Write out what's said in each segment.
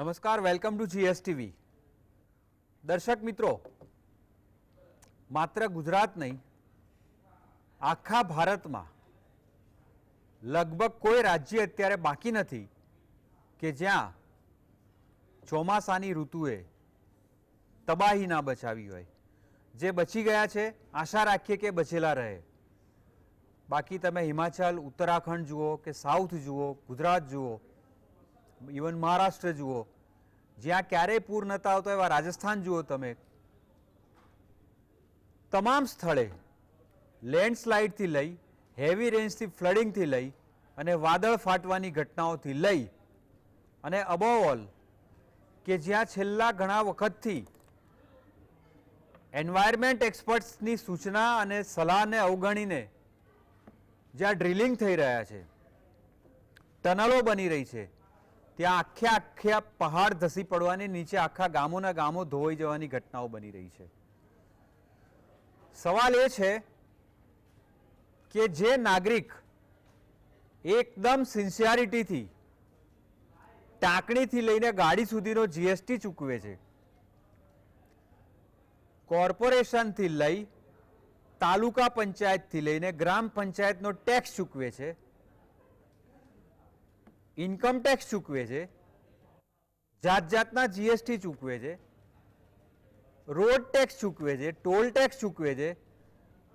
નમસ્કાર, welcome to GSTV. દર્શક મિત્રો, માત્ર ગુજરાત નહીં, આખા ભારતમાં લગભગ કોઈ રાજ્ય અત્યારે બાકી નથી કે જ્યાં ચોમાસાની ઋતુએ તબાહી ના બચાવી હોય. જે બચી ગયા છે, આશા રાખીએ કે બચેલા રહે. બાકી તમે હિમાચલ, ઉત્તરાખંડ જુઓ કે સાઉથ જુઓ, ગુજરાત જુઓ ઇવન મહારાષ્ટ્ર જુઓ, જ્યાં ક્યારેય પૂર નતા આવતો એવા રાજસ્થાન જુઓ તમે. તમામ સ્થળે લેન્ડસ્લાઇડથી લઈ હેવી રેન્જથી ફ્લડિંગથી લઈ અને વાદળ ફાટવાની ઘટનાઓથી લઈ અને અબોવ કે જ્યાં છેલ્લા ઘણા વખતથી એન્વાયરમેન્ટ એક્સપર્ટ્સની સૂચના અને સલાહને અવગણીને જ્યાં ડ્રિલિંગ થઈ રહ્યા છે, ટનલો બની રહી છે. ત્યાં આખે આખ્યા પહાડ ધસી પડવાની, નીચે આખા ગામોના ગામો ધોવાઈ જવાની ઘટનાઓ બની રહી છે. સવાલ એ છે કે જે નાગરિક એકદમ સિન્સિયારિટીથી ટાંકણીથી લઈને ગાડી સુધીનો જીએસટી ચૂકવે છે, કોર્પોરેશનથી લઈ તાલુકા પંચાયતથી લઈને ગ્રામ પંચાયતનો ટેક્સ ચૂકવે છે ઇન્કમ ટેક્સ ચૂકવે છે જાત જાતના જીએસટી ચૂકવે છે, રોડ ટેક્સ ચૂકવે છે, ટોલ ટેક્સ ચૂકવે છે,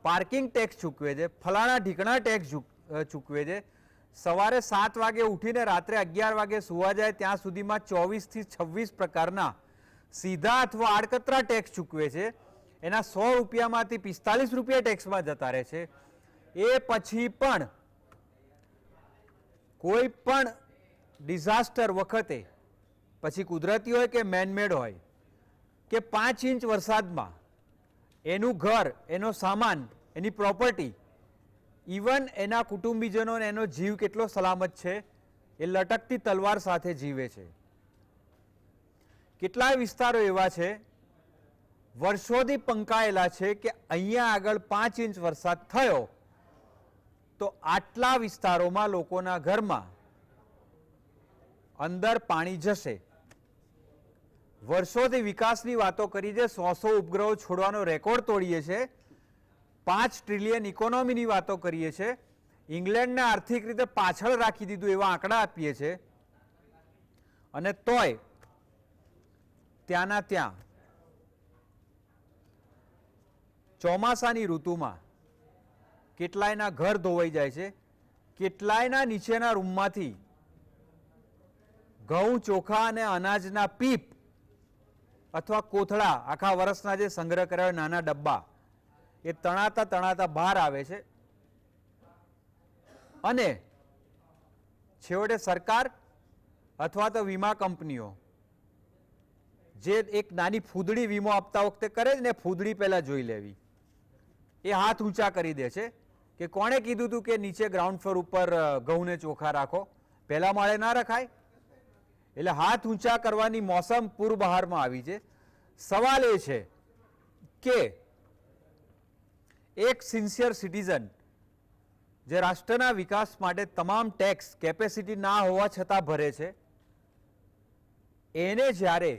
પાર્કિંગ ટેક્સ ચૂકવે છે, ફલાણા ઢીકણા ટેક્સ ચૂકવે છે. સવારે સાત વાગે ઉઠીને રાત્રે અગિયાર વાગે સુવા જાય ત્યાં સુધીમાં ચોવીસથી છવ્વીસ પ્રકારના સીધા અથવા આડકતરા ટેક્સ ચૂકવે છે. એના સો રૂપિયામાંથી પિસ્તાલીસ રૂપિયા ટેક્સમાં જતા રહે છે. એ પછી પણ કોઈ પણ ડિઝાસ્ટર વખતે, પછી કુદરતી હોય કે મેનમેડ હોય, કે પાંચ ઇંચ વરસાદમાં, એનું ઘર, એનો સામાન, એની પ્રોપર્ટી ઇવન એના કુટુંબીજનો અને એનો જીવ કેટલો સલામત છે, એ લટકતી તલવાર સાથે જીવે છે. કેટલાય વિસ્તારો એવા છે, વર્ષોથી પંકાયેલા છે કે અહીંયા આગળ પાંચ ઇંચ વરસાદ થયો, તો આટલા વિસ્તારોમાં લોકોના ઘરમાં અંદર પાણી જશે. વર્ષોથી વિકાસની વાતો કરી છે સો સો ઉપગ્રહો છોડવાનો રેકોર્ડ તોડીએ છે, પાંચ ટ્રિલિયન ઇકોનોમીની વાતો કરીએ છીએ ઇંગ્લેન્ડને આર્થિક રીતે પાછળ રાખી દીધું એવા આંકડા આપીએ છીએ અને તોય, ત્યાંના ત્યાં, ચોમાસાની ઋતુમાં કેટલાયના ઘર ધોવાઈ જાય છે, કેટલાયના નીચેના રૂમમાંથી ઘઉં, ચોખા અને અનાજના પીપ અથવા કોથળા આખા વર્ષના જે સંગ્રહ કર્યા નાના ડબ્બા, એ તણાતા તણાતા બહાર આવે છે. અને છેવટે સરકાર અથવા તો વીમા કંપનીઓ, જે એક નાની ફૂદડી વીમો આપતા વખતે કરે ને ફૂદડી પહેલાં જોઈ લેવી. એ હાથ ઊંચા કરી દે છે કે કોણે કીધું હતું કે નીચે ગ્રાઉન્ડ ફ્લોર ઉપર ઘઉંને ચોખા રાખો. પહેલાં માળે ના રખાય એટલે હાથ ઊંચા કરવાની મોસમ પૂર બહારમાં આવી છે. સવાલ એ છે કે એક સિન્સિયર સિટીઝન જે રાષ્ટ્રના વિકાસ માટે તમામ ટેક્સ કેપેસિટી ના હોવા છતાં ભરે છે, એને જ્યારે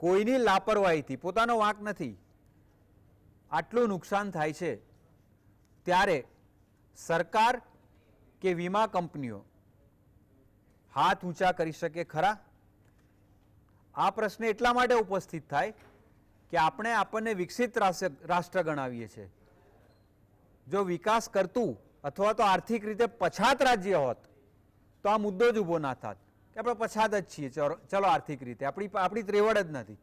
કોઈની લાપરવાહીથી, પોતાનો વાંક નથી, આટલું નુકસાન થાય છે, ત્યારે સરકાર કે વીમા કંપનીઓ હાથ ઊંચા કરી શકે ખરા? આ પ્રશ્ન એટલા માટે ઉપસ્થિત થાય કે આપણે આપણને વિકસિત રાષ્ટ્ર ગણાવીએ છીએ. જો વિકાસ કરતું અથવા તો આર્થિક રીતે પછાત રાજ્ય હોત, તો આ મુદ્દો જ ઊભો ના થાત કે આપણે પછાત જ છીએ. ચલો આર્થિક રીતે. આપણી આપણી ત્રેવડ જ નથી.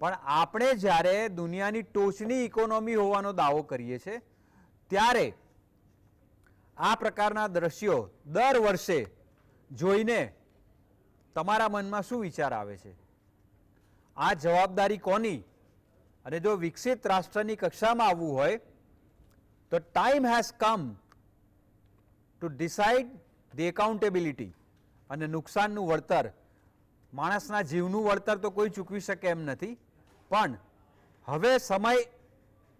પણ આપણે જ્યારે દુનિયાની ટોચની ઇકોનોમી હોવાનો દાવો કરીએ છીએ, ત્યારે આ પ્રકારના દ્રશ્યો દર વર્ષે જોઈને તમારા મનમાં શું વિચાર આવે છે? આ જવાબદારી કોની? અને જો વિકસિત રાષ્ટ્રની કક્ષામાં આવવું હોય, તો time has come to decide the accountability અને નુકસાનનું વળતર. માણસના જીવનું વળતર તો કોઈ ચૂકવી શકે એમ નથી, પણ હવે સમય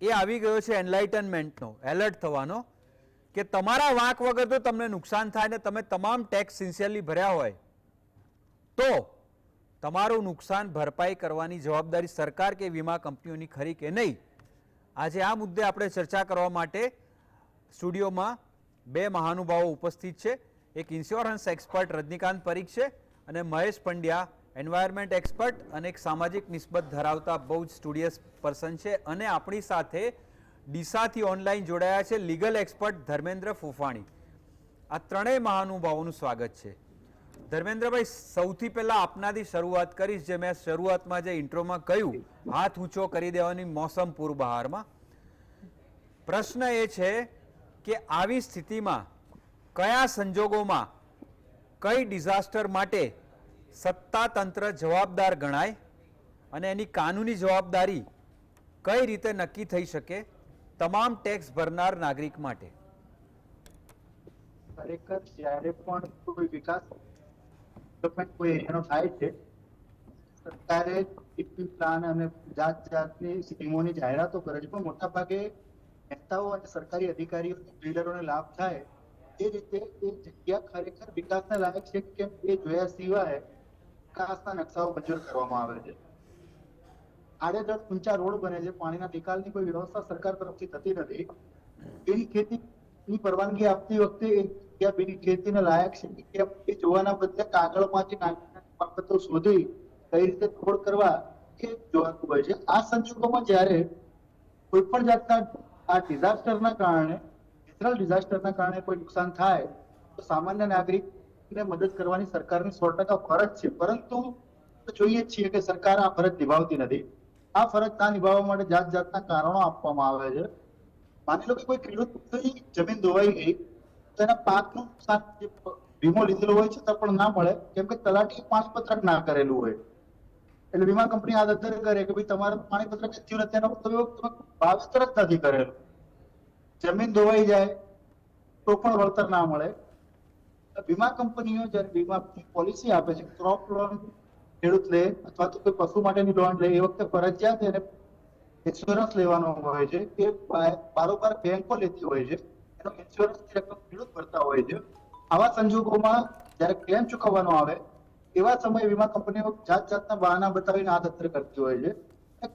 એ આવી ગયો છે એનલાઇટનમેન્ટનો એલર્ટ થવાનો, કે તમારા વાંક વગર તો તમને નુકસાન થાય ને તમે તમામ ટેક્સ સિન્સિયરલી ભર્યા હોય. તો તમારું નુકસાન ભરપાઈ કરવાની જવાબદારી સરકાર કે વીમા કંપનીઓની ખરી કે નહીં? આજે આ મુદ્દે આપણે ચર્ચા કરવા માટે સ્ટુડિયોમાં બે મહાનુભાવો ઉપસ્થિત છે. એક ઇન્સ્યોરન્સ એક્સપર્ટ રજનીકાંત પરીખ છે અને મહેશ પંડ્યા એન્વાયરમેન્ટ એક્સપર્ટ અને એક સામાજિક નિસ્બત ધરાવતા બહુ જ સ્ટુડિયસ પર્સન છે અને આપણી સાથે ડીસાથી ઓનલાઈન જોડાયા છે લીગલ એક્સપર્ટ ધર્મેન્દ્ર ફુફાણી. આ ત્રણેય મહાનુભાવોનું સ્વાગત છે. ધર્મેન્દ્રભાઈ, સૌથી પહેલા આપનાથી શરૂઆત કરીશ, જે મેં શરૂઆતમાં જે ઇન્ટ્રોમાં કહ્યું, હાથ ઊંચો કરી દેવાની મોસમ પૂર બહારમાં પ્રશ્ન એ છે કે આવી સ્થિતિમાં કયા સંજોગોમાં કઈ ડિઝાસ્ટર માટે સત્તાતંત્ર જવાબદાર ગણાય અને એની કાનૂની જવાબદારી કઈ રીતે નક્કી થઈ શકે, તમામ ટેક્સ ભરનાર નાગરિક માટે. ખરેખર જ્યારે પણ કોઈ વિકાસ ડેવલપમેન્ટ કોઈ એનો થાય છે. સરકારે ડીપી પ્લાન અને જાત જાતની સ્કીમોની જાહેરાતો કરે છે. પણ મોટા ભાગે નેતાઓ અને સરકારી અધિકારીઓ, બિલ્ડરોને લાભ થાય તે રીતે એ જગ્યા ખરેખર વિકાસને લાયક છે કે એ જોયા સિવાય વિકાસના નકશાઓ મંજૂર કરવામાં આવે છે. આડેધડ ઊંચા રોડ બને છે. પાણીના નિકાલની કોઈ વ્યવસ્થા સરકાર તરફથી થતી નથી. એવી ખેતીની પરવાનગી આપતી વખતે બીજી ખેતીને લાયક છે. કે કેમ એ જોવાના બદલે કાગળમાંથી નાની નાની બાબતો શોધી કઈ રીતે તોડ કરવા એ જોવાનું હોય છે. આ સંજોગોમાં જ્યારે કોઈ પણ જાતના આ ડિઝાસ્ટરના કારણે, નેચરલ ડિઝાસ્ટરના કારણે કોઈ નુકસાન થાય, તો સામાન્ય નાગરિકને મદદ કરવાની સરકારની સો ટકા ફરજ છે. પરંતુ જોઈએ છીએ કે સરકાર આ ફરજ નિભાવતી નથી. આ ફરજ ના નિભાવવા માટે જાત જાતના કારણો આપવામાં આવે છે. માની લો કે કોઈ ખેડૂત જમીન ધોવાઈ ગઈ તો એના પાકનું નુકસાન જે વીમો લીધેલો હોય છે તો પણ ના મળે, કેમ કે તલાટી પાણી પત્રક ના કરેલું હોય. એટલે વીમા કંપની આ દત્તર કરે કે ભાઈ તમારે પાણી પત્રક થયું નથી એનો એવો તમે વાવેતર જ નથી કરેલું. જમીન ધોવાઈ જાય, તો પણ વળતર ના મળે. વીમા કંપનીઓ જ્યારે વીમા પોલિસી આપે છે, ક્રોપ લોન ખેડૂત લે, અથવા તો કોઈ પશુ માટેની લોન લે, એ વખતે ફરજિયાત એને ઇન્સ્યોરન્સ લેવાનો હોય છે, કે બારોબાર બેંકો લેતી હોય છે. એનો ઇન્સ્યોરન્સ રકમ વિરુદ્ધ ભરતા હોય છે. આવા સંજોગોમાં જ્યારે ક્લેમ ચૂકવવાનો આવે, એવા સમયે વીમા કંપનીઓ જાત જાતના બહાના બતાવીને હાથ કરતી હોય છે.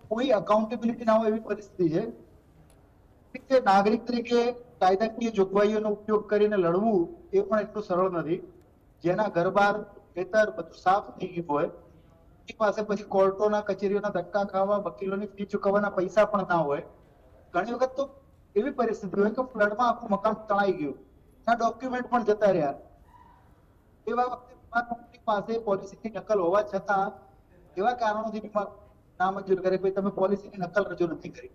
કોઈ અકાઉન્ટેબિલિટી ના હોય એવી પરિસ્થિતિ છે કે નાગરિક તરીકે કાયદાકીય જોગવાઈઓનો ઉપયોગ કરીને લડવું એ પણ એટલું સરળ નથી. જેના ઘરબાર, ખેતર બધું સાફ થઈ ગયું હોય એ પાસે પછી કોર્ટોના કચેરીઓના ધક્કા ખાવા, વકીલોની ફી ચૂકવવાના પૈસા પણ ના હોય. ઘણી વખત તો એવી પરિસ્થિતિ હોય કે ફ્લડમાં આખું મકાન તણાઈ ગયું. ત્યાં ડોક્યુમેન્ટ પણ જતા રહ્યા. એવા વખતે વીમા કંપની પાસે પોલિસીની નકલ હોવા છતાં એવા કારણોથી વીમા નામંજૂર કરે. ભાઈ, તમે પોલિસીની નકલ રજૂ નથી કરી.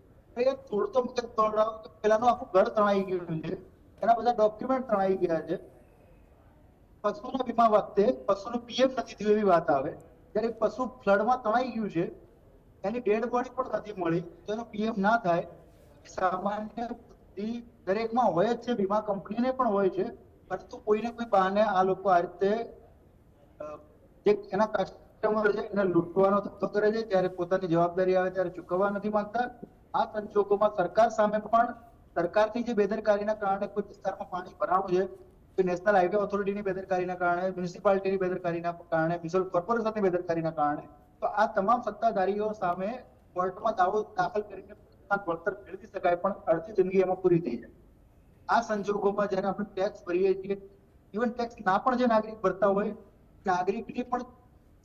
થોડું તો મગજ દોડાવો કે પેલાનું આખું ઘર તણાઈ ગયું છે. એના બધા ડોક્યુમેન્ટ તણાઈ ગયા છે. પશુના વીમા વખતે પશુનું પીએમ નથી થયું એવી વાત આવે. જ્યારે પશુ ફ્લડમાં તણાઈ ગયું છે, એની ડેડ બોડી પણ નથી મળી. તો એનો પીએમ ના થાય. સામાન્ય દરેકમાં હોય જ છે, વીમા કંપનીને પણ હોય છે, પરંતુ કોઈને કોઈ બહાને આ લોકો આ રીતે જે એના કસ્ટમર છે, એને લૂંટવાનો ધંધો કરે છે, ત્યારે પોતાની જવાબદારી આવે, ત્યારે ચૂકવવા નથી માંગતા. આ સંજોગોમાં સરકાર સામે પણ, સરકારથી જે બેદરકારીના કારણે કોઈ વિસ્તારમાં પાણી ભરાવું છે કોઈ નેશનલ હાઈવે ઓથોરિટીની બેદરકારીના કારણે મ્યુનિસિપાલિટીની બેદરકારીના કારણે મ્યુનિસિપલ કોર્પોરેશનની બેદરકારીના કારણે, તો આ તમામ સત્તાધારીઓ સામે કોર્ટમાં દાવો દાખલ કરીને વળતર મેળવી શકાય પણ અડધી જિંદગી એમાં પૂરી થઈ જાય. આ સંજોગોમાં જ્યારે આપણે ટેક્સ ભરીએ છીએ ઇવન ટેક્સ ના પણ જે નાગરિક ભરતા હોય નાગરિકની પણ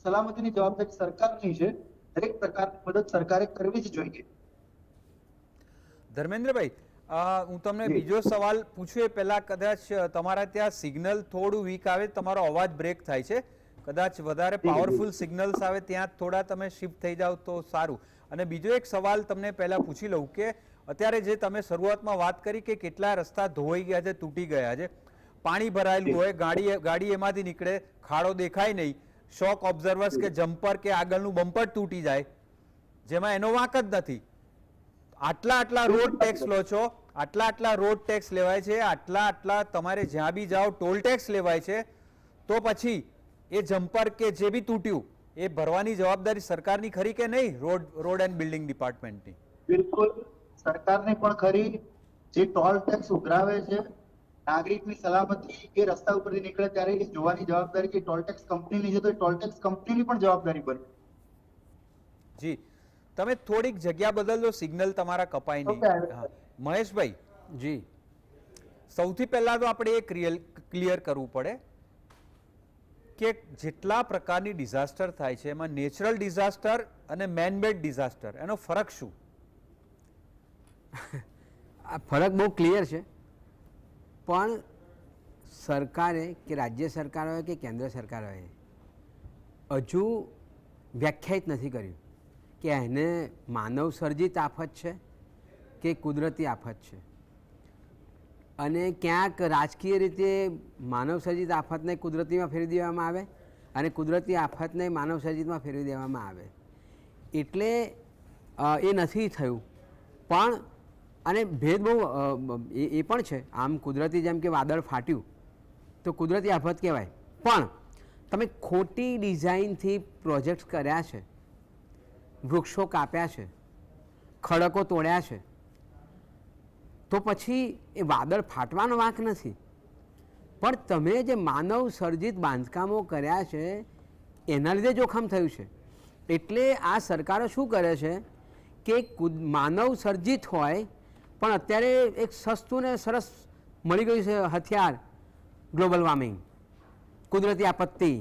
સલામતીની જવાબદારી સરકારની છે. દરેક પ્રકારની મદદ સરકારે કરવી જ જોઈએ. ધર્મેન્દ્રભાઈ હું તમને બીજો સવાલ પૂછું એ પહેલાં કદાચ તમારા ત્યાં સિગ્નલ થોડું વીક આવે તમારો અવાજ બ્રેક થાય છે. કદાચ વધારે. પાવરફુલ સિગ્નલ્સ આવે ત્યાં થોડા તમે શિફ્ટ થઈ જાઓ તો સારું. અને બીજો એક સવાલ તમને પહેલા પૂછી લઉં કે અત્યારે જે તમે શરૂઆતમાં વાત કરી કે કેટલા રસ્તા ધોવાઈ ગયા છે, તૂટી ગયા છે, પાણી ભરાયેલું હોય, ગાડી ગાડી એમાંથી નીકળે, ખાડો દેખાય નહીં શોક ઓબ્ઝર્વર્સ કે જમ્પર કે આગળનું બમ્પર તૂટી જાય, જેમાં એનો વાંક જ નથી. આટલા આટલા રોડ ટેક્સ લો છો, આટલા આટલા રોડ ટેક્સ લેવાય છે, આટલા આટલા તમારે જ્યાં બી જાઓ ટોલ ટેક્સ લેવાય છે, તો પછી એ જમ્પર કે જે બી તૂટ્યું એ ભરવાની જવાબદારી સરકારની ખરી કે નહીં? રોડ રોડ એન્ડ બિલ્ડિંગ ડિપાર્ટમેન્ટની? બિલકુલ. સરકારની પણ ખરી. જે ટોલ ટેક્સ ઉઘરાવે છે નાગરિકની સલામતી એ રસ્તા ઉપરથી નીકળે ત્યારે એ જોવાની જવાબદારી કે ટોલટેક્સ કંપનીની છે તો ટોલ ટોલટેક્સ કંપનીની પણ જવાબદારી બને. જી. તમે થોડીક જગ્યા બદલજો સિગ્નલ તમારા કપાય નહીં. મહેશભાઈ જી. સૌથી પહેલા તો આપણે એ ક્લિયર કરવું પડે. કે જેટલા પ્રકારની ડિઝાસ્ટર થાય છે, એમાં નેચરલ ડિઝાસ્ટર અને મેનમેડ ડિઝાસ્ટર, એનો ફરક શું? આ ફરક બહુ ક્લિયર છે. પણ સરકારે કે રાજ્ય સરકાર હોય કે કેન્દ્ર સરકાર હોય હજુ વ્યાખ્યાયિત નથી કર્યું કે એને માનવ સર્જિત આફત છે કે કુદરતી આફત છે. અને ક્યાંક રાજકીય રીતે માનવસર્જિત આફતને કુદરતીમાં ફેરવી દેવામાં આવે અને કુદરતી આફતને માનવસર્જિતમાં ફેરવી દેવામાં આવે. એટલે એ નથી થયું. પણ, અને ભેદ બહુ એ પણ છે. આમ કુદરતી જેમ કે વાદળ ફાટ્યું, તો કુદરતી આફત કહેવાય. પણ, તમે ખોટી ડિઝાઇનથી પ્રોજેક્ટ્સ કર્યા છે, વૃક્ષો કાપ્યા છે, ખડકો તોડ્યા છે તો પછી એ વાદળ ફાટવાનો વાંક નથી. પણ તમે જે માનવ સર્જિત બાંધકામો કર્યા છે, એના લીધે જોખમ થયું છે. એટલે આ સરકારો શું કરે છે કે માનવ સર્જિત હોય, પણ અત્યારે એક સસ્તું ને સરસ મળી ગયું છે હથિયાર, ગ્લોબલ વોર્મિંગ, કુદરતી આપત્તિ,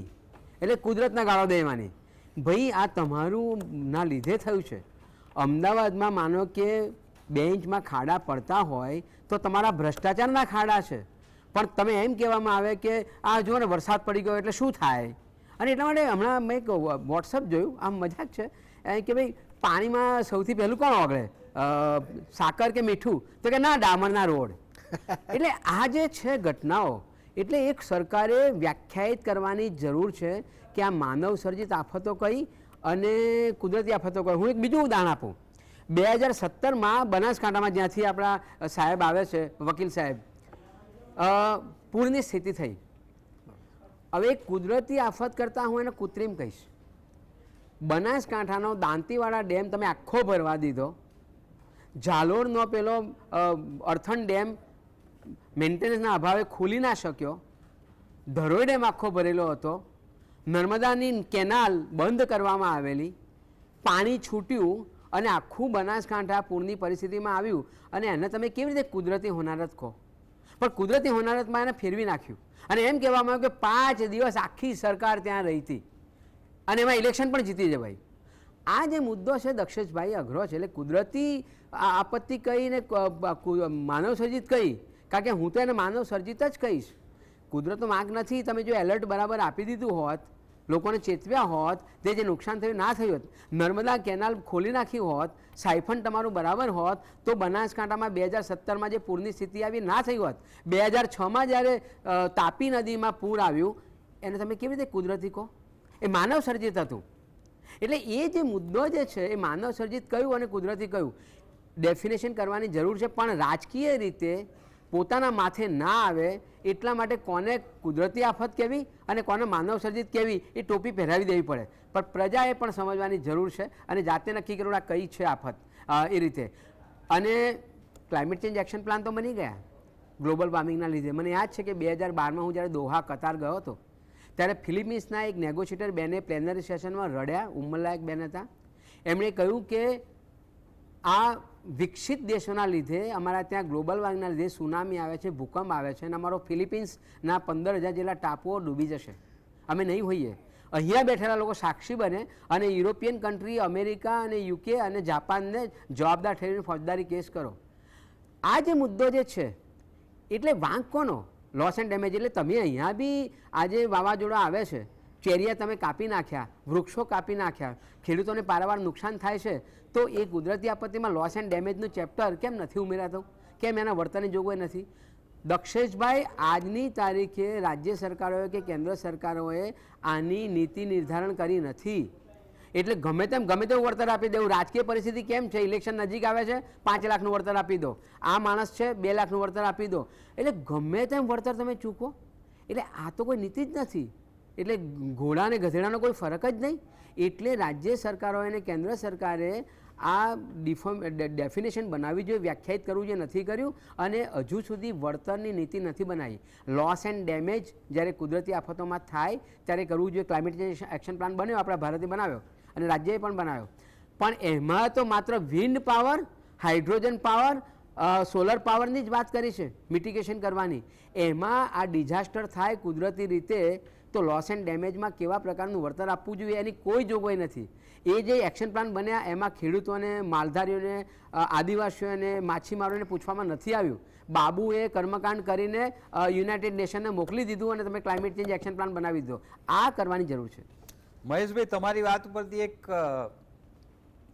એટલે કુદરતના ગાળો દેવાની. ભાઈ આ તમારું ના લીધે થયું છે. અમદાવાદમાં માનો કે બે ઇંચમાં ખાડા પડતા હોય તો તમારા ભ્રષ્ટાચારના ખાડા છે. પણ તમે એમ કહેવામાં આવે કે આ જો ને વરસાદ પડી ગયો એટલે શું થાય? અને એટલા માટે હમણાં મેં એક વોટ્સઅપ જોયું આમ મજાક છે. એ કે ભાઈ પાણીમાં સૌથી પહેલું કોણ ઓગળે? સાકર કે મીઠું? તો કે ના ડામરના રોડ. એટલે આ જે છે ઘટનાઓ એટલે એક સરકારે વ્યાખ્યાયિત કરવાની જરૂર છે કે આ માનવ સર્જિત આફતો કઈ અને કુદરતી આફતો કઈ. હું એક બીજું ઉદાહરણ આપું. બે હજાર સત્તરમાં બનાસકાંઠામાં જ્યાંથી આપણા સાહેબ આવે છે, વકીલ સાહેબ પૂરની સ્થિતિ થઈ. હવે કુદરતી આફત કરતાં હું એને કૃત્રિમ કહીશ. બનાસકાંઠાનો દાંતીવાડા ડેમ તમે આખો ભરવા દીધો. ઝાલોરનો પેલો અર્થન ડેમ મેન્ટેનન્સના અભાવે ખુલી ના શક્યો. ધરોઈ ડેમ આખો ભરેલો હતો. નર્મદાની કેનાલ બંધ કરવામાં આવેલી. પાણી છૂટ્યું. અને આખું બનાસકાંઠા પૂરની પરિસ્થિતિમાં આવ્યું અને એને તમે કેવી રીતે કુદરતી હોનારત કહો? પણ કુદરતી હોનારતમાં એને ફેરવી નાખ્યું. અને એમ કહેવામાં આવ્યું કે પાંચ દિવસ આખી સરકાર ત્યાં રહી હતી. અને એમાં ઇલેક્શન પણ જીતી જવાય આ જે મુદ્દો છે દક્ષેશભાઈ અઘરો છે. એટલે કુદરતી આપત્તિ કહીને માનવસર્જિત માનવ સર્જિત કહી કારણ કે હું તો એને માનવ સર્જિત જ કહીશ. કુદરતનો માર્ગ નથી. તમે જો એલર્ટ બરાબર આપી દીધું હોત લોકોને ચેતવ્યા હોત તે જે નુકસાન થયું ના થયું હોત, નર્મદા કેનાલ ખોલી નાખી હોત, સાયફન તમારું બરાબર હોત, તો બનાસકાંઠામાં બે હજાર સત્તરમાં જે પૂરની સ્થિતિ આવી ના થઈ હોત, બે હજાર છમાં જ્યારે તાપી નદીમાં પૂર આવ્યું, એને તમે કેવી રીતે કુદરતી કહો? એ માનવ સર્જિત હતું. એટલે એ જે મુદ્દો જે છે, એ માનવ સર્જિત કયું અને કુદરતી કયું? ડેફિનેશન કરવાની જરૂર છે, પણ રાજકીય રીતે પોતાના માથે ના આવે, એટલા માટે કોને કુદરતી આફત કહેવી અને કોને માનવ સર્જિત કહેવી એ ટોપી પહેરાવી દેવી પડે. પણ પ્રજાએ પણ સમજવાની જરૂર છે અને જાતે નક્કી કરવું આ કઈ છે આફત એ રીતે. અને ક્લાઇમેટ ચેન્જ એક્શન પ્લાન તો બની ગયા. ગ્લોબલ વોર્મિંગના લીધે. મને યાદ છે કે બે હજાર બારમાં હું જ્યારે દોહા, કતાર ગયો હતો, ત્યારે ફિલિપિન્સના એક નેગોશિએટર બેને પ્લેનરી સેશનમાં રડ્યા, ઉંમરલાયક બેન હતા. એમણે કહ્યું કે આ વિકસિત દેશોના લીધે અમારા ત્યાં ગ્લોબલ વોર્મિંગના લીધે સુનામી આવે છે, ભૂકંપ આવે છે અને અમારો ફિલિપિન્સના પંદર હજાર જેટલા ટાપુઓ ડૂબી જશે. અમે નહીં હોઈએ. અહીંયા બેઠેલા લોકો સાક્ષી બને અને યુરોપિયન કન્ટ્રી અમેરિકા અને યુકે અને જાપાનને જવાબદાર ઠેરીને ફોજદારી કેસ કરો. આ જે મુદ્દો જે છે, એટલે વાંક કોનો? લોસ એન્ડ ડેમેજ એટલે તમે અહીંયા બી આજે વાવાઝોડા આવે છે ચેરિયા તમે કાપી નાખ્યા, વૃક્ષો કાપી નાખ્યા, ખેડૂતોને પારાવાર નુકસાન થાય છે, તો એ કુદરતી આપત્તિમાં લોસ એન્ડ ડેમેજનું ચેપ્ટર કેમ નથી ઉમેરાતું? કેમ એના વર્તનની જોગવાઈ નથી? દક્ષેશભાઈ, આજની તારીખે રાજ્ય સરકારોએ કે કેન્દ્ર સરકારોએ આની નીતિ નિર્ધારણ કરી નથી. એટલે ગમે તેમ, ગમે તેવું વળતર આપી દેવું. રાજકીય પરિસ્થિતિ કેમ છે? ઇલેક્શન નજીક આવે છે, પાંચ લાખનું વળતર આપી દો. આ માણસ છે, બે લાખનું વળતર આપી દો. એટલે ગમે તેમ વળતર તમે ચૂકો. એટલે આ તો કોઈ નીતિ જ નથી. એટલે ઘોડા અને ગધેડાનો કોઈ ફરક જ નહીં. એટલે રાજ્ય સરકારો અને કેન્દ્ર સરકારે આ ડિફોર્મ ડેફિનેશન બનાવવી જોઈએ, વ્યાખ્યાયિત કરવું જોઈએ, નથી કર્યું. અને હજુ સુધી વળતરની નીતિ નથી બનાવી. લોસ એન્ડ ડેમેજ જ્યારે કુદરતી આફતોમાં થાય, ત્યારે કરવું જોઈએ. ક્લાઇમેટ ચેન્જ એક્શન પ્લાન બન્યો, આપણા ભારતે બનાવ્યો. અને રાજ્યએ પણ બનાવ્યો. પણ એમાં તો માત્ર wind power, hydrogen power solar પાવરની જ વાત કરી છે, મિટિગેશન કરવાની. એમાં આ ડિઝાસ્ટર થાય કુદરતી રીતે તો લોસ એન્ડ ડેમેજમાં કેવા પ્રકારનું વળતર આપવું જોઈએ એની કોઈ જોગવાઈ નથી. એ જે એક્શન પ્લાન બન્યા, એમાં ખેડૂતોને, માલધારીઓને આદિવાસીઓને, માછીમારોને પૂછવામાં નથી આવ્યું. બાબુએ કર્મકાંડ કરીને યુનાઇટેડ નેશનને મોકલી દીધું અને તમે ક્લાઇમેટ ચેન્જ એક્શન પ્લાન બનાવી દીધો. આ કરવાની જરૂર છે. મહેશભાઈ, તમારી વાત ઉપરથી એક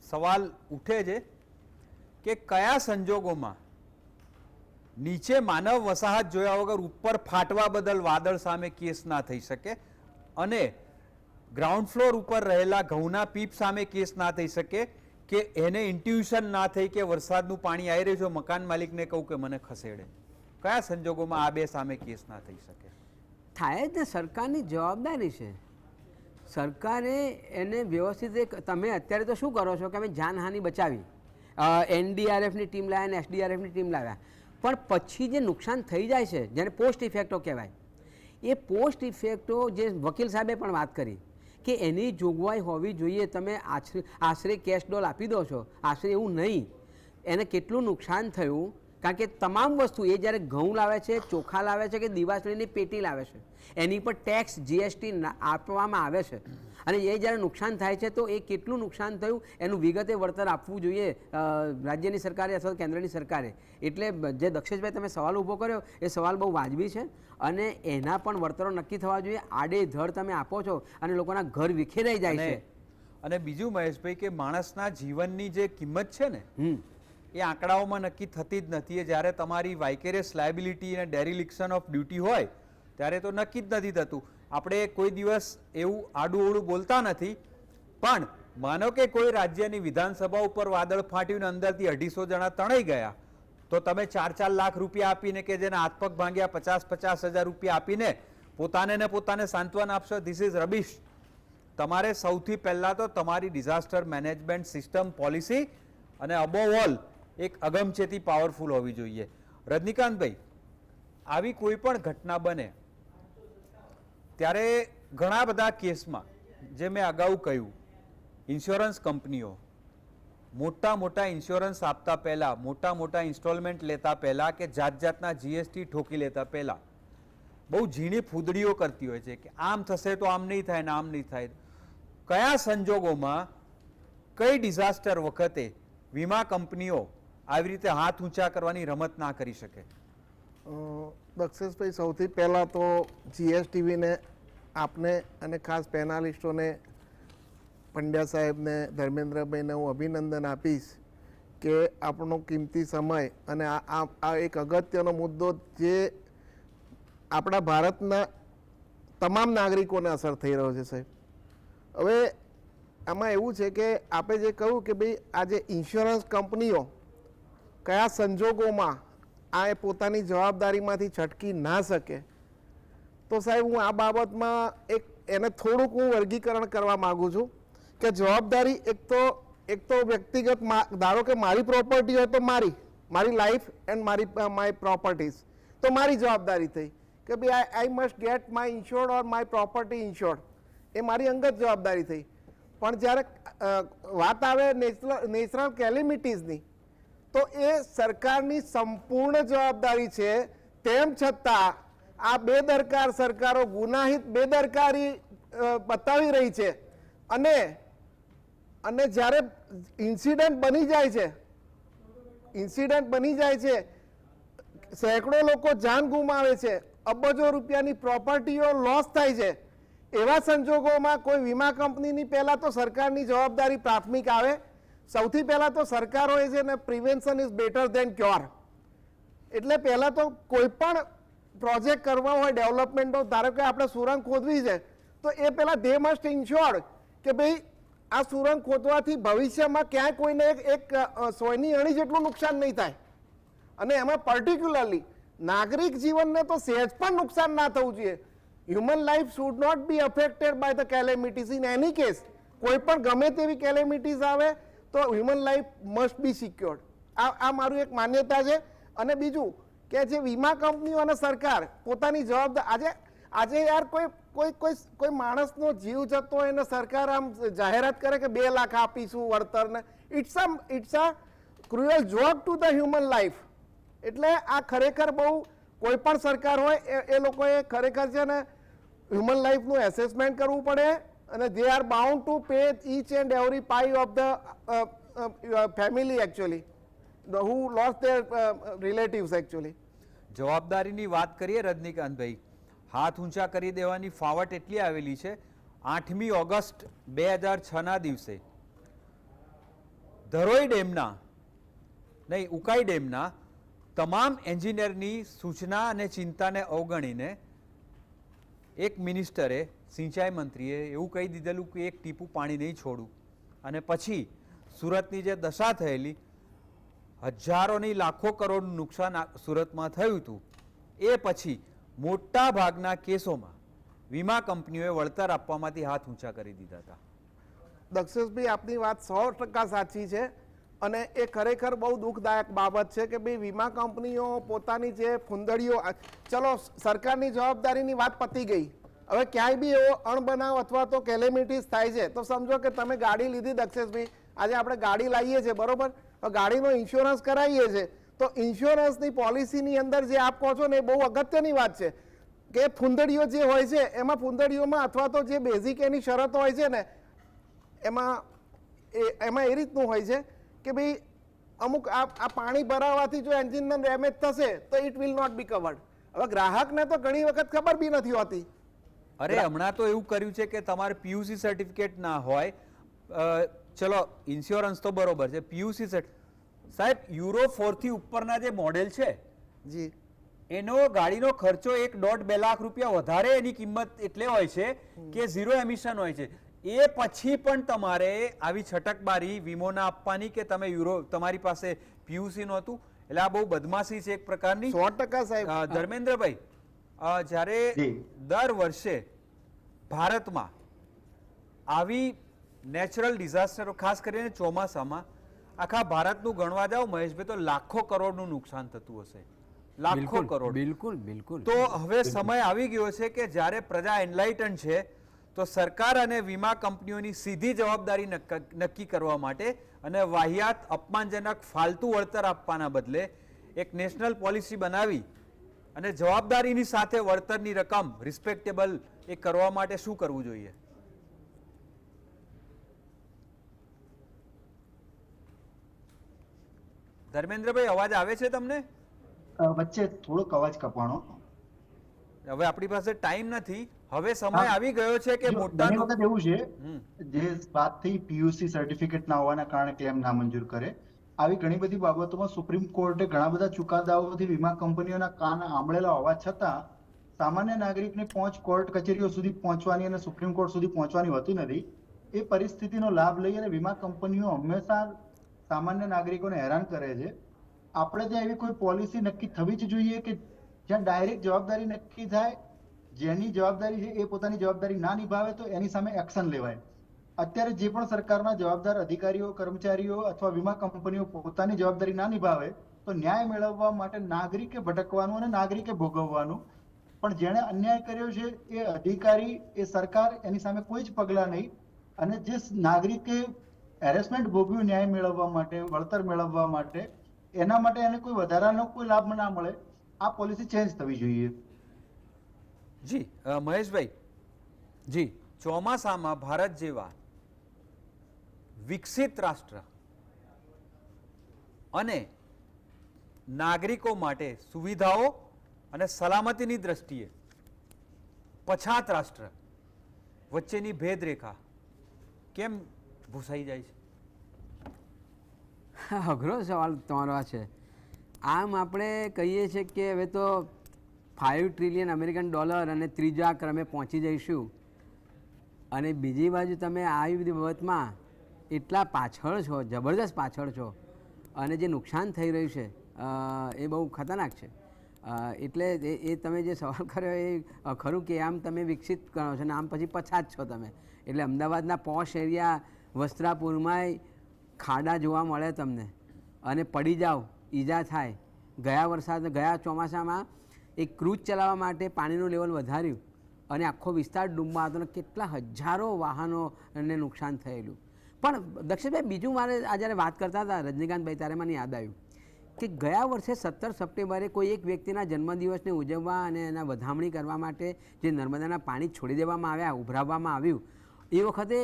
સવાલ ઉઠે છે કે કયા સંજોગોમાં નીચે માનવ વસાહત જોયા વગર ઉપર ફાટવા બદલ વાદળ સામે કેસ ના થઈ શકે અને ગ્રાઉન્ડ ફ્લોર ઉપર રહેલા ઘઉંના પીપ સામે કેસ ના થઈ શકે કે એને ઇન્ટ્યુશન ના થઈ કે વરસાદનું પાણી આવી રહ્યું છે, મકાન માલિકને કહું કે મને ખસેડે. કયા સંજોગોમાં આ બે સામે કેસ ના થઈ શકે? થાય જ સરકારની જવાબદારી છે. સરકારે એને વ્યવસ્થિત તમે અત્યારે તો શું કરો છો કે અમે જાનહાનિ બચાવી. એનડીઆરએફની ટીમ લાવ્યા અને એસડીઆરએફની ટીમ લાવ્યા. પણ પછી જે નુકસાન થઈ જાય છે, જેને પોસ્ટ ઇફેક્ટો કહેવાય, એ પોસ્ટ ઇફેક્ટો જે વકીલ સાહેબે પણ વાત કરી કે એની જોગવાઈ હોવી જોઈએ, તમે આશરે આશરે કેશ ડોલ આપી દો છો, આશરે એવું નહીં. એને કેટલું નુકસાન થયું? કારણ કે તમામ વસ્તુ, એ જ્યારે ઘઉં લાવે છે, ચોખા લાવે છે કે દિવાસળીની પેટી લાવે છે, એની પર ટેક્સ જીએસટી આપવામાં આવે છે. અને એ જ્યારે નુકસાન થાય છે તો એ કેટલું નુકસાન થયું એનું વિગતે વળતર આપવું જોઈએ રાજ્યની સરકારે અથવા કેન્દ્રની સરકારે. એટલે જે દક્ષેશભાઈ તમે સવાલ ઊભો કર્યો એ સવાલ બહુ વાજબી છે અને એના પણ વળતરો નક્કી થવા જોઈએ. આડે ધડ તમે આપો છો અને લોકોના ઘર વિખેરાઈ જાય છે. અને બીજું મહેશભાઈ કે માણસના જીવનની જે કિંમત છે ને એ આંકડાઓમાં નક્કી થતી જ નથી. એ જ્યારે તમારી વાઇકેરિયસ લાયબિલિટી અને ડેરિલિક્શન ઓફ ડ્યુટી હોય ત્યારે તો નક્કી જ નથી થતું. આપણે કોઈ દિવસ એવું આડું ઓળું બોલતા નથી, પણ માનો કે કોઈ રાજ્યની વિધાનસભા ઉપર વાદળ ફાટ્યું અંદરથી અઢીસો જણા તણાઈ ગયા, તો તમે ચાર ચાર લાખ રૂપિયા આપીને કે જેને હાથપગ ભાંગ્યા પચાસ પચાસ હજાર રૂપિયા આપીને પોતાને ને પોતાને સાંત્વન આપશો ધીસ ઇઝ રબીશ તમારે સૌથી પહેલાં તો તમારી ડિઝાસ્ટર મેનેજમેન્ટ સિસ્ટમ પોલિસી અને અબોવ ઓલ એક અગમચેતી પાવરફુલ હોવી જોઈએ. રજનીકાંતભાઈ, આવી કોઈ પણ ઘટના બને ત્યારે ઘણા બધા કેસમાં, જે મેં અગાઉ કહ્યું ઇન્સ્યોરન્સ કંપનીઓ મોટા મોટા ઇન્સ્યોરન્સ આપતા પહેલાં, મોટા મોટા ઇન્સ્ટોલમેન્ટ લેતા પહેલાં કે જાત જાતના જીએસટી ઠોકી લેતા પહેલાં, બહુ ઝીણી ફૂદડીઓ કરતી હોય છે કે આમ થશે તો આમ નહીં થાય ને આમ નહીં થાય. કયા સંજોગોમાં કઈ ડિઝાસ્ટર વખતે વીમા કંપનીઓ આવી રીતે હાથ ઊંચા કરવાની રમત ના કરી શકે? દક્ષેશભાઈ સૌથી પહેલાં તો જીએસટીવીને આપને અને ખાસ પેનાલિસ્ટોને, પંડ્યા સાહેબને, ધર્મેન્દ્રભાઈને હું અભિનંદન આપીશ કે આપણો કિંમતી સમય અને આ, આ- એક અગત્યનો મુદ્દો જે આપણા ભારતના તમામ નાગરિકોને અસર થઈ રહ્યો છે સાહેબ. હવે આમાં એવું છે કે આપણે જે કહ્યું કે ભાઈ આ જે ઇન્સ્યોરન્સ કંપનીઓ કયા સંજોગોમાં આ એ પોતાની જવાબદારીમાંથી છટકી ના શકે. તો સાહેબ, હું આ બાબતમાં એક, એને થોડુંક હું વર્ગીકરણ કરવા માગું છું કે જવાબદારી એક તો એક તો વ્યક્તિગત ધારો કે મારી પ્રોપર્ટી હોય તો મારી મારી લાઈફ એન્ડ મારી માય પ્રોપર્ટીઝ તો મારી જવાબદારી થઈ કે ભાઈ I I must get my insured or my property insured એ મારી અંગત જવાબદારી થઈ. પણ જ્યારે વાત આવે નેચરલ નેચરલ કેલિમિટીઝની તો એ સરકારની સંપૂર્ણ જવાબદારી છે. તેમ છતાં આ બેદરકાર સરકારો ગુનાહિત બેદરકારી બતાવી રહી છે. અને અને જ્યારે ઇન્સિડન્ટ બની જાય છે, ઇન્સિડન્ટ બની જાય છે, સેંકડો લોકો જાન ગુમાવે છે, અબજો રૂપિયાની પ્રોપર્ટીઓ લોસ થાય છે, એવા સંજોગોમાં કોઈ વીમા કંપનીની પહેલાં તો સરકારની જવાબદારી પ્રાથમિક આવે સૌથી પહેલાં તો સરકારોએ છે ને prevention is better than cure એટલે પહેલાં તો કોઈ પણ પ્રોજેક્ટ કરવા હોય ડેવલપમેન્ટનો ધારો કે આપણે સુરંગ ખોદવી છે, તો એ પહેલાં ધે મસ્ટ ઇન્શ્યોર કે ભાઈ આ સુરંગ ખોદવાથી ભવિષ્યમાં ક્યાંય કોઈને એક એક સોયની અણી જેટલું નુકસાન નહીં થાય. અને એમાં પર્ટિક્યુલરલી નાગરિક જીવનને તો સહેજ પણ નુકસાન ના થવું જોઈએ. Human life should not be affected by the calamities in any case કોઈ પણ ગમે તેવી કેલેમિટીઝ આવે તો human life must be secured આ આ મારું એક માન્યતા છે. અને બીજું કે જે વીમા કંપનીઓ અને સરકાર પોતાની જવાબદાર આજે આજે યાર કોઈ કોઈ કોઈ કોઈ માણસનો જીવ જતો હોય એને સરકાર આમ જાહેરાત કરે કે બે લાખ આપીશું વળતરને it's a it's a cruel joke to the human life એટલે આ ખરેખર બહુ કોઈ પણ સરકાર હોય એ લોકોએ ખરેખર છે ને હ્યુમન લાઈફનું એસેસમેન્ટ કરવું પડે. અને they are bound to pay each and every pie of the family actually who lose their relatives actually જવાબદારીની વાત કરીએ રજનીકાંતભાઈ. હાથ ઊંચા કરી દેવાની ફાવટ એટલી આવેલી છે, આઠમી ઓગસ્ટ બે હજાર છના દિવસે. ધરોઈ ડેમના, નહીં, ઉકાઈ ડેમના, તમામ એન્જિનિયરની સૂચના અને ચિંતાને અવગણીને એક મિનિસ્ટરે, સિંચાઈ મંત્રીએ એવું કહી દીધેલું કે એક ટીપું પાણી નહીં છોડું. અને પછી સુરતની જે દશા થયેલી, હજારોની લાખો કરોડનું નુકસાન સુરતમાં થયું હતું. એ પછી મોટા ભાગના કેસોમાં વીમા કંપનીઓએ વળતર આપવામાંથી હાથ ઊંચા કરી દીધા હતા. દક્ષેશભાઈ, આપની વાત સો ટકા સાચી છે. અને એ ખરેખર બહુ દુઃખદાયક બાબત છે કે ભાઈ વીમા કંપનીઓ પોતાની જે ફૂંદડીઓ ચલો સરકારની જવાબદારીની વાત પતી ગઈ. હવે ક્યાંય બી એવો અણબનાવ અથવા તો કેલેમિટીસ થાય છે, તો સમજો કે તમે ગાડી લીધી દક્ષેશભાઈ, આજે આપણે ગાડી લાવીએ છીએ, બરોબર? ગાડીનો ઇન્સ્યોરન્સ કરાવીએ છીએ, તો ઇન્સ્યોરન્સની પોલિસીની અંદર જે આપ કહો છો ને એ બહુ અગત્યની વાત છે. કે ફૂંદડીઓ જે હોય છે, એમાં ફૂંદડીઓમાં અથવા તો જે બેઝિક એની શરતો હોય છે ને, એમાં એમાં એ રીતનું હોય છે કે ભાઈ અમુક આ આ પાણી ભરાવાથી જો એન્જિનને ડેમેજ થશે તો it will not be covered હવે ગ્રાહકને તો ઘણી વખત ખબર બી નથી હોતી. અરે હમણાં તો એવું કર્યું છે કે તમારે પીયુસી સર્ટિફિકેટ ના હોય ચલો ઇન્સ્યોરન્સ તો બરોબર છે પીયુસી સાહેબ યુરો ફોરથી ઉપરના જે મોડેલ છે જી. એનો ગાડીનો ખર્ચો એક દોઢ બે લાખ રૂપિયા વધારે એની કિંમત એટલે હોય છે કે ઝીરો એમિશન હોય છે. એ પછી પણ તમારે આવી છટકબારી વીમો ના આપવાની કે તમે યુરો તમારી પાસે પીયુસી નહોતું? એટલે આ બહુ બદમાશી છે એક પ્રકારની. સો ટકા સાહેબ. ધર્મેન્દ્રભાઈ જ્યારે દર વર્ષે ભારતમાં આવી નેચરલ ડિઝાસ્ટરો ખાસ કરીને ચોમાસામાં આખા ભારતનું ગણવા જાઓ મહેશભાઈ તો લાખો કરોડનું નુકસાન થતું હશે. લાખો કરોડ. બિલકુલ બિલકુલ. તો હવે સમય આવી ગયો છે કે જ્યારે પ્રજા એનલાઇટન છે તો સરકાર અને વીમા કંપનીઓની સીધી જવાબદારી નક્ક- કરવા માટે અને વાહિયાત અપમાનજનક ફાલતુ વળતર આપવાના બદલે એક નેશનલ પોલિસી બનાવી અને જવાબદારીની સાથે વળતરની રકમ રિસ્પેક્ટેબલ એ કરવા માટે શું કરવું જોઈએ? ધર્મેન્દ્રભાઈ અવાજ આવે છે તમને? વચ્ચે થોડોક અવાજ કપાણો. હવે આપણી પાસે ટાઈમ નથી. હવે સમય આવી ગયો છે કે મોટા વખત એવું છે જે વાત થઈ પીયુસી સર્ટિફિકેટ ના હોવાના કારણે ક્લેમ નામંજૂર કરે. આવી ઘણી બધી બાબતોમાં સુપ્રીમ કોર્ટે ઘણા બધા ચુકાદાઓથી વીમા કંપનીઓના કાન આંબળેલા હોવા છતાં સામાન્ય નાગરિકને પહોંચ કોર્ટ કચેરીઓ સુધી પહોંચવાની અને સુપ્રીમ કોર્ટ સુધી પહોંચવાની હોતી નથી. એ પરિસ્થિતિનો લાભ લઈ અને વીમા કંપનીઓ હંમેશા સામાન્ય નાગરિકોને હેરાન કરે છે. આપણે ત્યાં એવી કોઈ પોલિસી નક્કી થવી જ જોઈએ કે જ્યાં ડાયરેક્ટ જવાબદારી નક્કી થાય જેની જવાબદારી છે એ પોતાની જવાબદારી ના નિભાવે તો એની સામે એક્શન લેવાય. અત્યારે જે પણ સરકારના જવાબદાર અધિકારીઓ, કર્મચારીઓ અથવા વીમા કંપનીઓ પોતાની જવાબદારી ના નિભાવે તો ન્યાય મેળવવા માટે નાગરિકે ભટકવાનું અને નાગરિકે ભોગવવાનું. પણ જેણે અન્યાય કર્યો છે, એ અધિકારી, એ સરકાર એની સામે કોઈ જ પગલાં નહીં. અને જે નાગરિકે હેરેસમેન્ટ ભોગવ્યું ન્યાય મેળવવા માટે, વળતર મેળવવા માટે, એના માટે એને કોઈ વધારાનો કોઈ લાભ ના મળે, આ પોલિસી ચેન્જ થવી જોઈએ. જી મહેશભાઈ. જી, ચોમાસામાં ભારત જેવા વિકસિત રાષ્ટ્ર અને નાગરિકો માટે સુવિધાઓ અને સલામતીની દ્રષ્ટિએ પછાત રાષ્ટ્ર વચ્ચેની ભેદરેખા કેમ ભૂસાઈ જાય છે? અઘરો સવાલ તમારો આ છે. આમ આપણે કહીએ છીએ કે હવે તો ફાઇવ ટ્રિલિયન અમેરિકન ડોલર અને ત્રીજા ક્રમે પહોંચી જઈશું. અને બીજી બાજુ તમે આવી બધી બાબતમાં એટલા પાછળ છો જબરદસ્ત પાછળ છો અને જે નુકસાન થઈ રહ્યું છે એ બહુ ખતરનાક છે. એટલે એ તમે જે સવાલ કર્યો એ ખરું કે આમ તમે વિકસિત કરો છો ને આમ પછી પછાત છો તમે. એટલે અમદાવાદના પોશ એરિયા વસ્ત્રાપુરમાંય ખાડા જોવા મળે તમને. અને પડી જાઓ, ઈજા થાય. ગયા વરસાદ, ગયા ચોમાસામાં એક ક્રૂઝ ચલાવવા માટે પાણીનું લેવલ વધાર્યું અને આખો વિસ્તાર ડૂબમાં હતો અને કેટલા હજારો વાહનોને નુકસાન થયેલું. પણ દક્ષિણભાઈ બીજું મારે આ જ્યારે વાત કરતા હતા રજનીકાંતભાઈ ત્યારે મને યાદ આવ્યું કે ગયા વર્ષે સત્તર સપ્ટેમ્બરે કોઈ એક વ્યક્તિના જન્મદિવસને ઉજવવા અને એના વધામણી કરવા માટે જે નર્મદાના પાણી છોડી દેવામાં આવ્યા, ઉભરાવવામાં આવ્યું, એ વખતે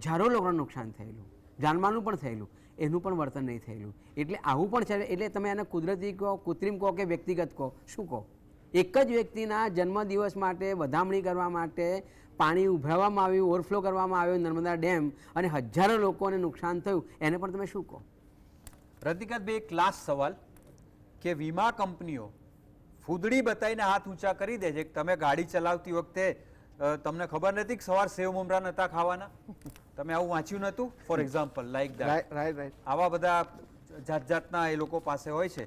હજારો લોકોનું નુકસાન થયેલું, જાનમાલનું પણ થયેલું, એનું પણ વર્તન નહીં થયેલું. એટલે આવું પણ છે, એટલે તમે એને કુદરતી કહો, કૃત્રિમ કહો કે વ્યક્તિગત કહો, શું કહો? એક જ વ્યક્તિના જન્મદિવસ માટે વધામણી કરવા માટે પાણી ઉભરાવવામાં આવ્યું ઓવરફ્લો કરવામાં આવ્યો નર્મદા ડેમ અને હજારો લોકોને નુકસાન થયું. એને પણ તમે શું કહો? રજનીકાંતભાઈ એક લાસ્ટ સવાલ કે વીમા કંપનીઓ ફૂદડી બતાવીને હાથ ઊંચા કરી દે છે. તમે ગાડી ચલાવતી વખતે તમને ખબર નથી કે સવાર સેવ મમરા નતા ખાવાના? તમે આવું વાંચ્યું નતું? For example like that right right right આવા બધા જાત જાતના એ લોકો પાસે હોય છે.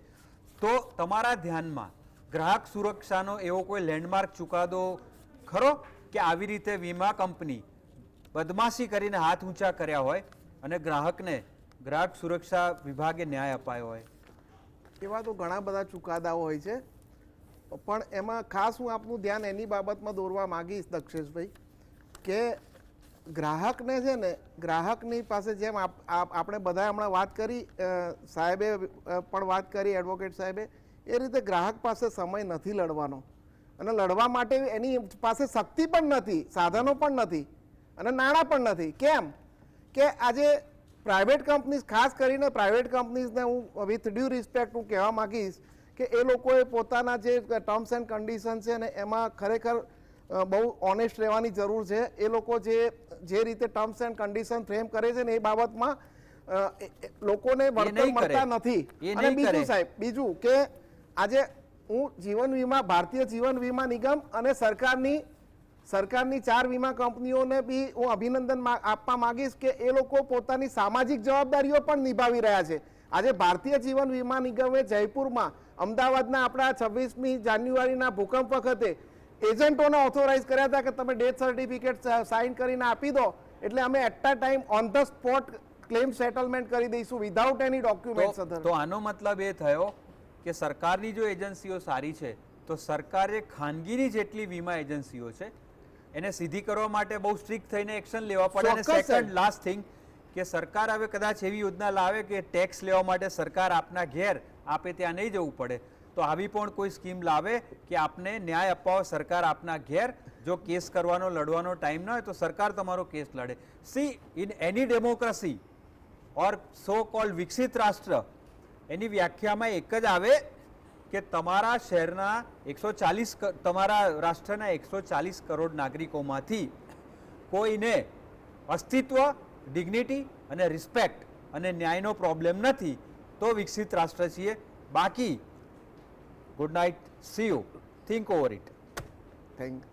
તો તમારા ધ્યાનમાં ગ્રાહક સુરક્ષાનો એવો કોઈ લેન્ડમાર્ક ચુકાદો ખરો કે આવી રીતે વીમા કંપની બદમાશી કરીને હાથ ઊંચા કર્યા હોય અને ગ્રાહકને, ગ્રાહક સુરક્ષા વિભાગે ન્યાય અપાયો હોય? એવા તો ઘણા બધા ચુકાદાઓ હોય છે. પણ એમાં ખાસ હું આપનું ધ્યાન એની બાબતમાં દોરવા માગીશ દક્ષેશભાઈ, કે ગ્રાહકને છે ને, ગ્રાહકની પાસે જેમ આપ- આપ- આપણે બધા હમણાં વાત કરી સાહેબે પણ વાત કરી એડવોકેટ સાહેબે એ રીતે ગ્રાહક પાસે સમય નથી લડવાનો. અને લડવા માટે એની પાસે શક્તિ પણ નથી સાધનો પણ નથી અને નાણાં પણ નથી. કેમ? કે આજે પ્રાઇવેટ કંપનીઝ ખાસ કરીને પ્રાઇવેટ કંપનીઝને હું વિથ ડ્યુ રિસ્પેક્ટ હું કહેવા માંગીશ કે એ લોકોએ પોતાના જે ટર્મ્સ એન્ડ કન્ડિશન છે ને એમાં ખરેખર બહુ ઓનેસ્ટ રહેવાની જરૂર છે. એ લોકો જે જે રીતે ટર્મ્સ એન્ડ કન્ડિશન ફ્રેમ કરે છે ને એ બાબતમાં લોકોને વર્તન મળતા નથી. અને બીજું સાહેબ બીજું કે આજે હું જીવન વીમા ભારતીય જીવન વીમા નિગમ અને સરકારની સરકારની ચાર વીમા કંપનીઓને બી હું અભિનંદન આપવા માગીશ કે એ લોકો પોતાની સામાજિક જવાબદારીઓ પણ નિભાવી રહ્યા છે. આજે ભારતીય જીવન વીમા નિગમે જયપુરમાં અમદાવાદના આપણા છવ્વીસમી જાન્યુઆરીના ભૂકંપ વખતે એજન્ટોને ઓથોરાઇઝ કર્યા હતા કે તમે ડેથ સર્ટિફિકેટ સાઇન કરીને આપી દો. એટલે અમે at a time on the spot claim settlement કરી દઈશું વિધાઉટ એની ડોક્યુમેન્ટ તો આનો મતલબ એ થયો કે સરકારની જો એજન્સીઓ સારી છે તો સરકારે ખાનગીની જેટલી વીમા એજન્સીઓ છે એને સીધી કરવા માટે બહુ સ્ટ્રિક્ટ થઈને એક્શન લેવા પડે અને સેકન્ડ લાસ્ટ થિંગ કે સરકાર હવે કદાચ એવી યોજના લાવે કે ટેક્સ લેવા માટે સરકાર આપના ઘેર આપે ત્યાં નહીં જવું પડે. તો આવી પણ કોઈ સ્કીમ લાવે કે આપને ન્યાય અપાવો સરકાર આપના ઘેર જો કેસ કરવાનો લડવાનો ટાઈમ ન હોય તો સરકાર તમારો કેસ લડે. See in any democracy or so called વિકસિત રાષ્ટ્ર એની વ્યાખ્યામાં એક જ આવે કે તમારા શહેરના એકસો ચાલીસ તમારા રાષ્ટ્રના એકસો ચાલીસ કરોડ નાગરિકોમાંથી કોઈને અસ્તિત્વ ડિગ્નિટી અને રિસ્પેક્ટ અને ન્યાયનો પ્રોબ્લેમ નથી, તો વિકસિત રાષ્ટ્ર છીએ બાકી good night see you think over it thank